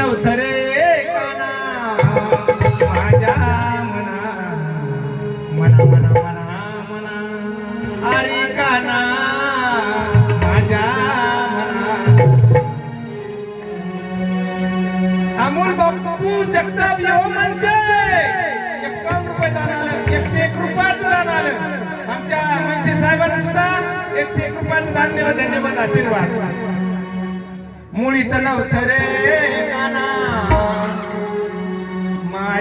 नव्हतं काना. माझ्या मना मना मना मना मना. अरे काना माझ्या मना. अमोल बापू जगताप येऊ माणसे एकावन्न रुपये दान आलं एकशे एक रुपयाचं दान आलं. आमच्या मनसे साहेबांना सुद्धा एकशे एक रुपयाचं दान दिलं धन्यवाद आशीर्वाद. मुळीचं नव्हतं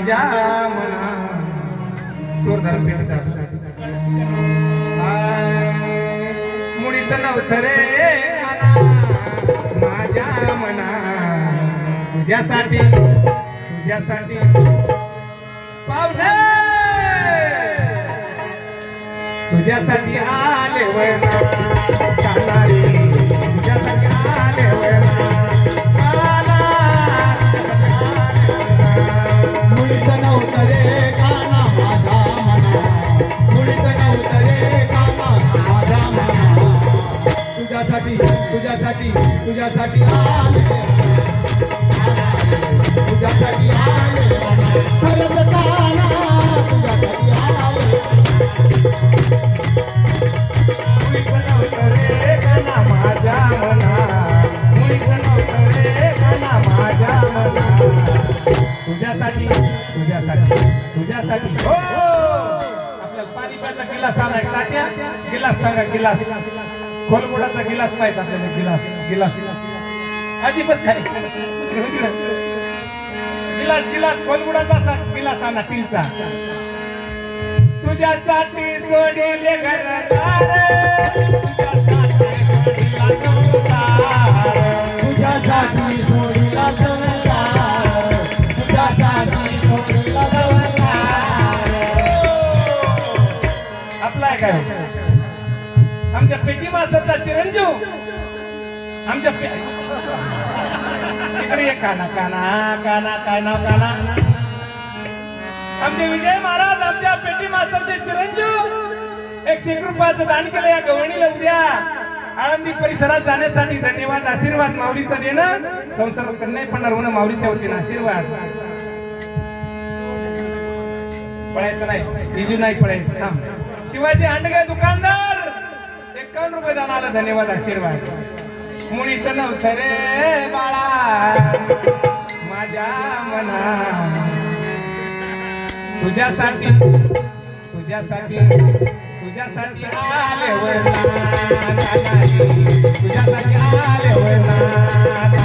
माझ्या मना सुरधर मुळीच नव्हतं रे माझ्या मना. तुझ्यासाठी तुझ्यासाठी. पावले तुझ्यासाठी आले वना तुझ्यासाठी तुझ्यासाठी आले. तुझ्यासाठी आले. खरंच काना तुझ्यासाठी आले मुळीच नव्हतं रे माझ्या मना रे माझ्या मना तुझ्यासाठी तुझ्यासाठी. तुझ्यासाठी हो! आपल्याला पाणी प्यायचा गिलास आलाय तात्या. गिलास सांगा गिलास. खोलगोडाचा गिलास माहीत आपल्याला गिलास गिलास. अजिबात खाली. इकडे, इकडे. गिलास गिलास खोलगोडाचा असा गिलास तुझ्यासाठी सोडला संसार तुझ्यासाठी सोडला संसार आपला काय? पेटी मास्तरचा चिरंजीव. आमच्या इकडे ये काना काना काना काय नाव काना. आमचे विजय महाराज आमच्या पेटी मास्तरचे चिरंजीव. एक एक रुपयाचं दान केलं या गवणीला उद्या. आळंदी परिसरात जाण्यासाठी धन्यवाद आशीर्वाद माऊलीचा देणं. संसारात तर नाही पडणार माऊलीच्या वतीनं आशीर्वाद. पळायचं नाही बिजू नाही पळायचं. थांब. शिवाजी हांडगे दुकानदार. एकावन्न रुपये दान धन्यवाद आशीर्वाद. मुळीच नव्हतं रे बाळा. माझ्या मना. तुझ्यासाठी तुझ्यासाठी तुझ्यासाठी आले वैना तुझ्यासाठी आले वैना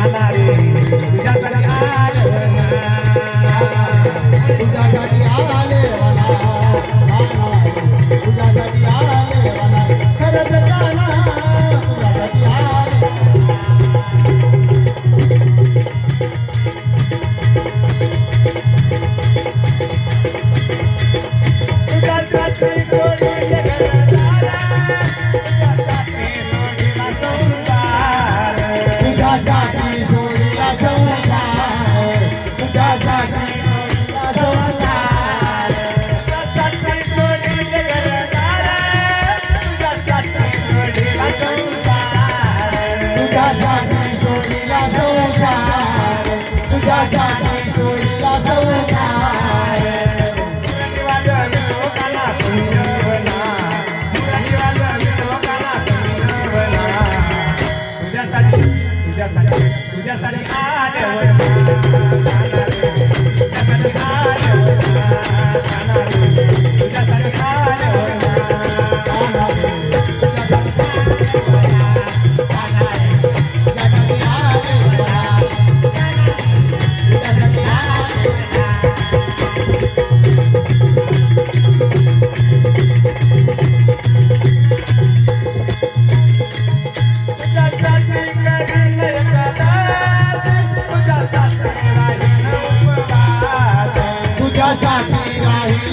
तुझ्यासाठी तुझ्यासाठी आले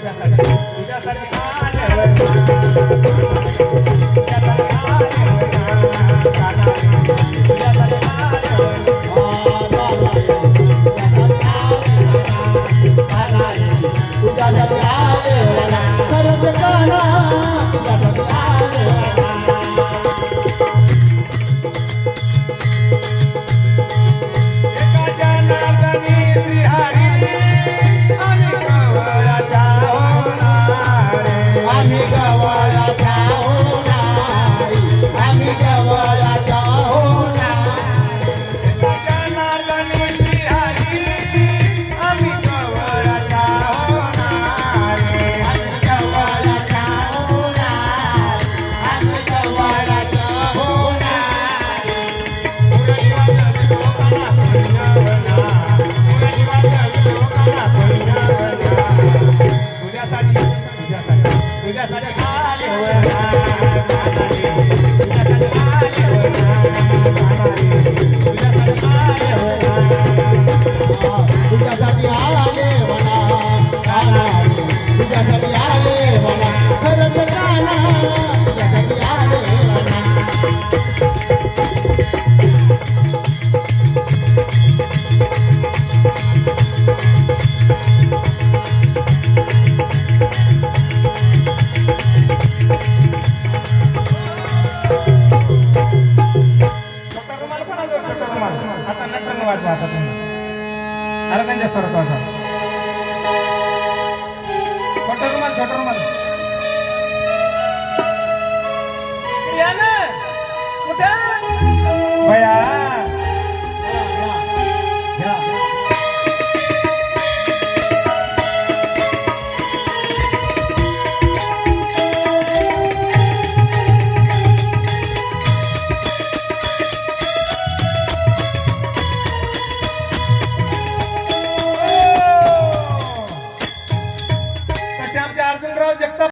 तुझ्यासाठी मारू आता नटरंग वाजवा आता तुम्ही. अरे त्यांच्या स्वरात वाजवा कुठे?